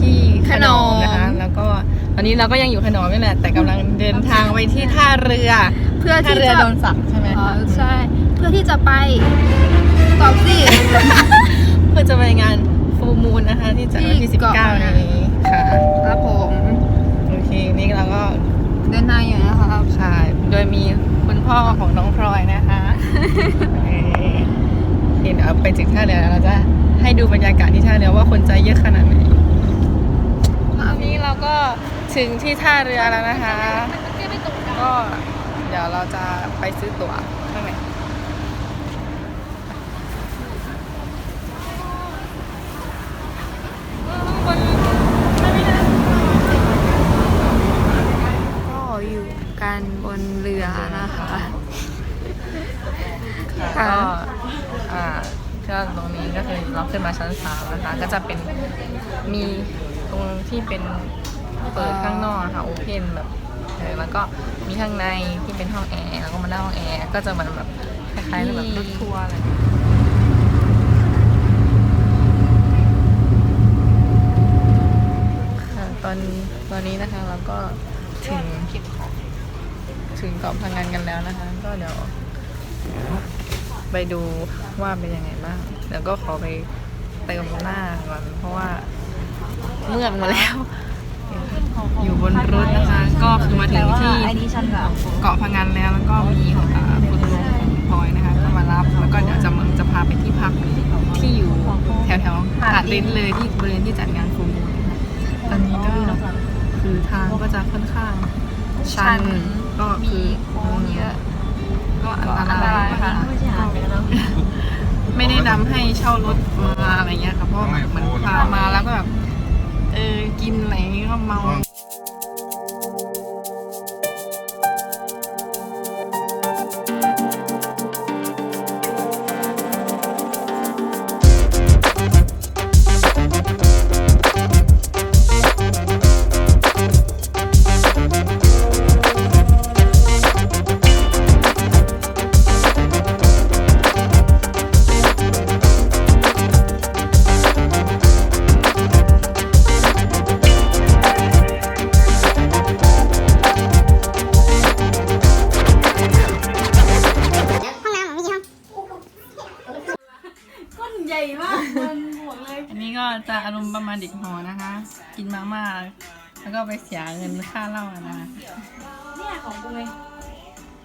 ที่ขนอมนะคะ แล้วก็ตอนนี้เราก็ยังอยู่ขนอมนี่แหละ แต่กำลังเดินทางไปที่ท่าเรือเพื่อท่าที่เรือจะโดนสักใช่ไหมอ๋อคะใช่ เพื่อที่จะไปตอบสิ เพื่อจะไปงานฟูมูลนะคะ ที่จัดวันที่ที่เกาะ 19นี้ค่ะ ครับผมโอเค นี่เราก็เดินทางอยู่นะครับ ค่ะโดยมีคุณพ่อของน้องพลอยนะคะเอ่อเห็นเอาไปถึงท่าเรือแล้วเราจะให้ดูบรรยากาศที่ท่าเรือว่าคนใจเยอะขนาดไหน ตอนนี้เราก็ถึงที่ท่าเรือแล้วนะคะ ก็เดี๋ยวเราจะไปซื้อตั๋วข้างในก็อยู่กันบนเรือนะคะค่ะก็อ่าก็ตรงนี้ก็คือเราขึ้นมาชั้นสามนะคะ ก็จะเป็นมีต รงที่เป็นเปิดข้างนอกค่ะโอเพนแบบเออแล้วก็มีข้างในที่เป็นห้องแอร์แล้วก็มานั่งห้องแอร์ก็จะเหมือนแบบคล้ายๆแบบรถทัวร์อะไรค่ะตอนตอนนี้นะคะเราก็ถึงถึงเกาะพังงานกันแล้วนะคะ ก็เดี๋ยวไปดูว่าเป็นยังไงบ้างเดี๋ยวก็ขอไปเติมหน้าก่อนเพราะว่า เมื่อกมาแล้ว อยู่บนรถนะคะ ก็คือมาถึงที่เกาะพังงานแล้วแล้วก็มีของอ่าคุณลุงของพลอยนะคะก็มารับแล้วก็เดี๋ยวจะมึงจะพาไปที่พักที่อยู่แถวแถวๆหาดลิ้นเลยที่บริเวณที่จัดงานฟูมูลนะคะตอนนี้ก็คือทางก็จะค่อนข้างชันก็คือโค้งเยอะก็อันตรายนะคะไม่ได้นำให้เช่ารถมาอะไรเงี้ยค่ะเพราะว่าแบบเหมือนพามาแล้วก็แบบ เออกินอะไรอย่างงี้ก็เมา แล้วก็ไปเสียเงินค่าเหล้าอะนะคะเนี่ยของกูเลย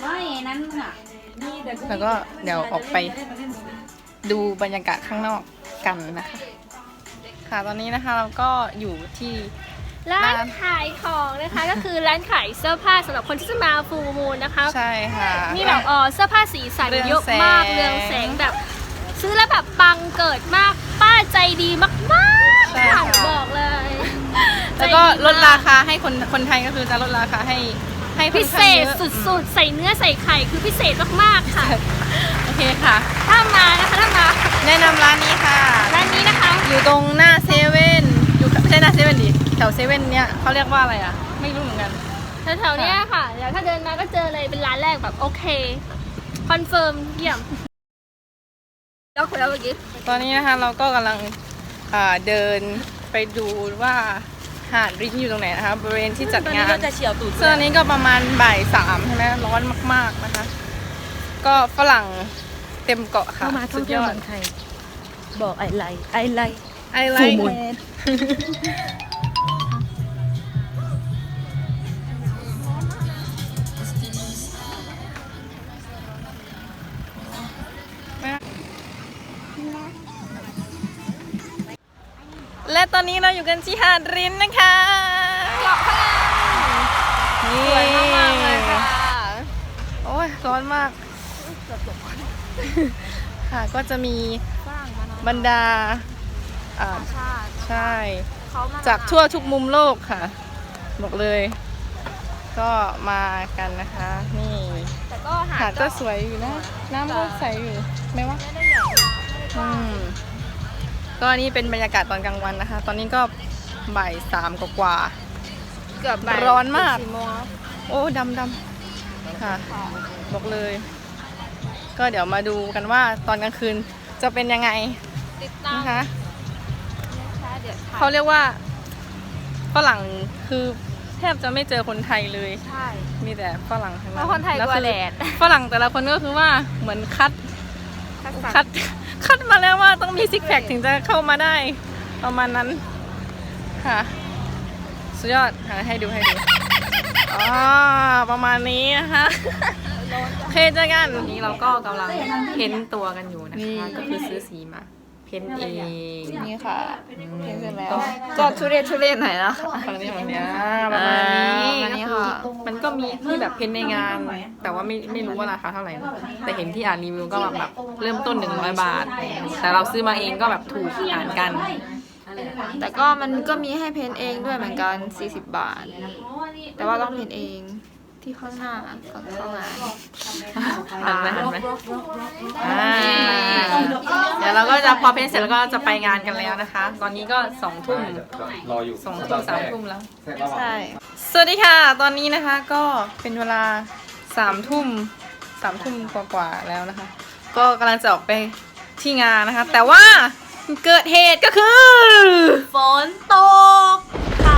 ไม่นั้นอะนี่เดี๋ยวกูแล้วก็เดี๋ยวออกไปดูบรรยากาศข้างนอกกันนะคะ ค่ะตอนนี้นะคะเราก็อยู่ที่ร้านขายของนะคะ ก็คือร้านขายเสื้อผ้าสำหรับคนที่จะมาฟูลมูลนะคะใช่ค่ะมีแบบเออเสื้อผ้าสีสันเรืองเยอะมากแสงเรืองแสงแบบ ซื้อแล้วแบบปังเกิดมากป้าใจดีมากใช่ๆค่ะค่ะบอกเลย แล้วก็ใจดีมลดราคาให้คนคนไทยก็คือจะลดราคาให้ให้ค่พิอนเศข้างษยอะสุดๆ ใส่เนื้อใส่ไข่คือพิเศษมากๆค่ะ โอเคค่ะ ถ้ามานะคะถ้ามาแนะนำร้านนี้ค่ะ ร้านนี้นะคะ อยู่ตรงหน้าเซเว่นอยู่ไม่ใช่หน้าเซเว่นดิแถวเซเว่นเนี่ยเขาเรียกว่าอะไรอะ ไม่รู้เหมือนกัน แถวๆเนี้ยค่ะเดี๋ยวถ้าเดินมาก็เจอเลยเป็นร้านแรกแบบโอเค คอนเฟิร์มเยี่ยมแล้วคุยแล้วเมื่อกี้ตอนนี้นะคะเราก็กำลังอ่าเดินไปดูว่า หาดริ้นอยู่ตรงไหนนะคะบริเวณที่จัดงานจะเฉียวตูดซึ่งอันนี้ก็ประมาณบ่ายสามใช่ไหมร้อนมาก ๆนะคะ ก็ฝรั่งเต็มเกาะค่ะเข้ามาท่องเที่ยวสุดเมืองไทย บอกไอไลไอไลไอไล และตอนนี้เราอยู่กันที่หาดริ้นนะคะนี่สวยมากๆเลยค่ะ โอ้ยร้อนมาก ค่ะก็จะมีบรรดาอ่าชาติใช่ เขามาจากทั่วทุกมุมโลกค่ะบอกเลย ก็มากันนะคะ นี่แต่ก็หาหาดก็สวยอยู่นะ น้ำก็ใสอยู่ไหมวะไม่ได้ใหญ่มากไม่ได้กอืว้างม ก็นี่เป็นบรรยากาศตอนกลางวันนะคะ ตอนนี้ก็บ่ายสามกว่าเกือบบ่ายร้อนมาก สี่โมงแล้วๆโอ้ดำดำค่ะ บอกเลย ก็เดี๋ยวมาดูกันว่าตอนกลางคืนจะเป็นยังไงติดตามนะคะนะคะเดี๋ยวถ่ายเขาเรียกว่าฝรั่งคือแทบจะไม่เจอคนไทยเลย ใช่ มีแต่ฝรั่งทั้งเพนั้นราะคนไทยแล้วกลัวคือแดดฝรั่งแต่ละคนก็คือว่าเหมือนคัดคัดคัด คัดมาแล้วว่าต้องมีซิกแพคถึงจะเข้ามาได้ ประมาณนั้นค่ะ สุดยอดหาให้ดูให้ดูอ๋อประมาณนี้นะคะโอเคเจอกันวันนี้เราก็กำลังเพ้นตัวกันอยู่นะคะ ก็คือซื้อสีมา เพ้นเองนี่ค่ะเพ้นเสร็จแล้วก็ทุเรศทุเรศหน่อยนะคะฝั่งนี้ฝั่งนี้อ่าประมาณนี้ประมาณนี้ก็ค่ะคือมันก็มีที่แบบเพ้นในงาน แต่ว่าไม่ไม่รู้ว่าราคาเท่าไหร่นะแต่เห็นที่อ่านรีวิวก็แบบเริ่มต้น100บาท แต่เราซื้อมาเองก็แบบถูกอ่านกัน แต่ก็มันก็มีให้เพ้นเองด้วยเหมือนกัน 40 บาท แต่ว่าต้องเพ้นเอง ที่ข้างหน้าก่อนเข้างานหันไหมหันไหมอ่าเดี๋ยวเราก็จะพอเพ้นเสร็จแล้วก็จะไปงานกันแล้วนะคะ ตอนนี้ก็สองทุ่มรออยู่สองทุ่มสามทุ่มแล้วใช่สวัสดีค่ะ ตอนนี้นะคะก็เป็นเวลาสามทุ่มสามทุ่มกว่าๆแล้วนะคะ ก็กำลังจะออกไปที่งานนะคะ แต่ว่าเกิดเหตุก็คือฝนตกค่ะ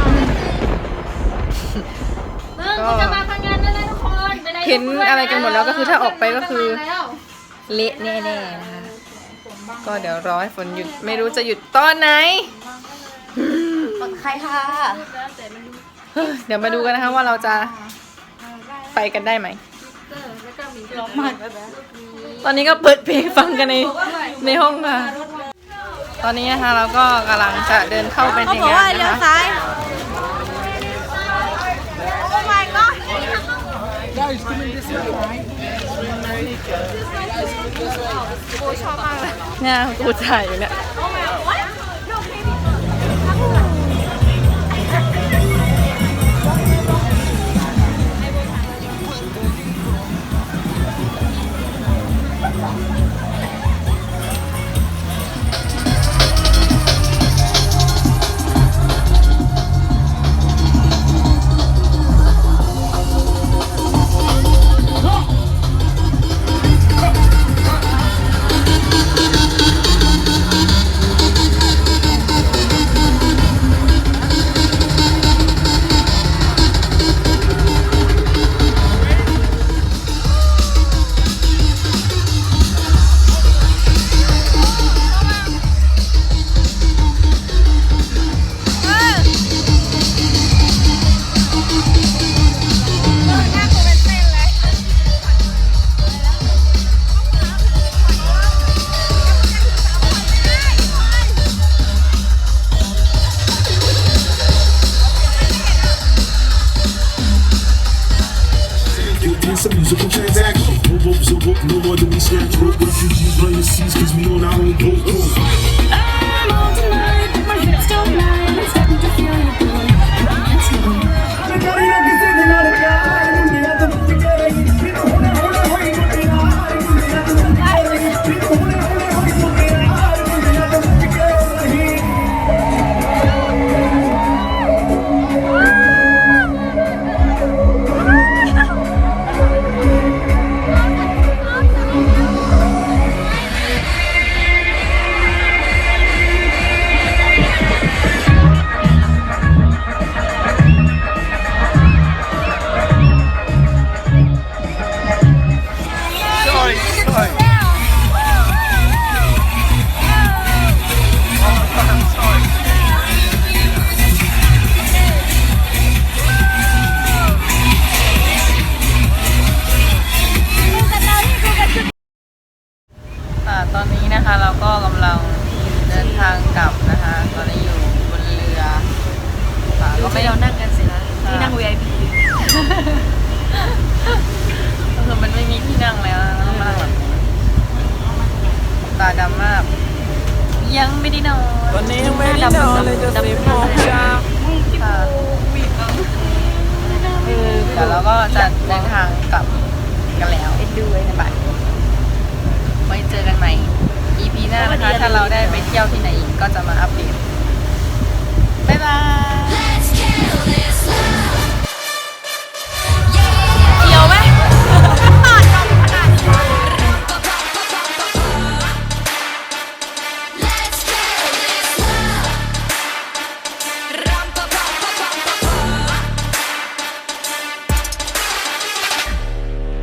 มึงกูจะมา เห็นอะไรกันหมดแล้วก็คือถ้าออกไปก็คือแล้วเละแน่ๆนะคะก็เดี๋ยวรอให้ฝนหยุดไม่รู้จะหยุดตอนไหนฝนใครค่ะเฮ้ยเดี๋ยวมาดูกันนะคะว่าเราจะไปกันได้ไหมตอนนี้ก็เปิดเพลงฟังกันในในห้องค่ะ ตอนนี้นะคะเราก็กำลังจะเดินเข้าไปในเขาบอกงาว่านเลี้ ชอบมากเลยเนี่ยกูใส่อยู่เนี่ย transaction. Move up, so up, no more than we snatch. Rope refugees run the seas, cause we on our own boat. I'm on tonight, ยังไม่ได้นอนวันนี้ยังไม่ได้นอนเลยจะสิบโมงเช้าค่ะเออเดี๋ยวเราก็จะเดินทางกลับกันแล้วเอ็นดูเลยนะบ่ายไว้เจอกันใหม่ EP หน้านะคะ ถ้าเราได้ไปเที่ยวที่ไหนอีกก็จะมาอัปเดตบ๊ายบาย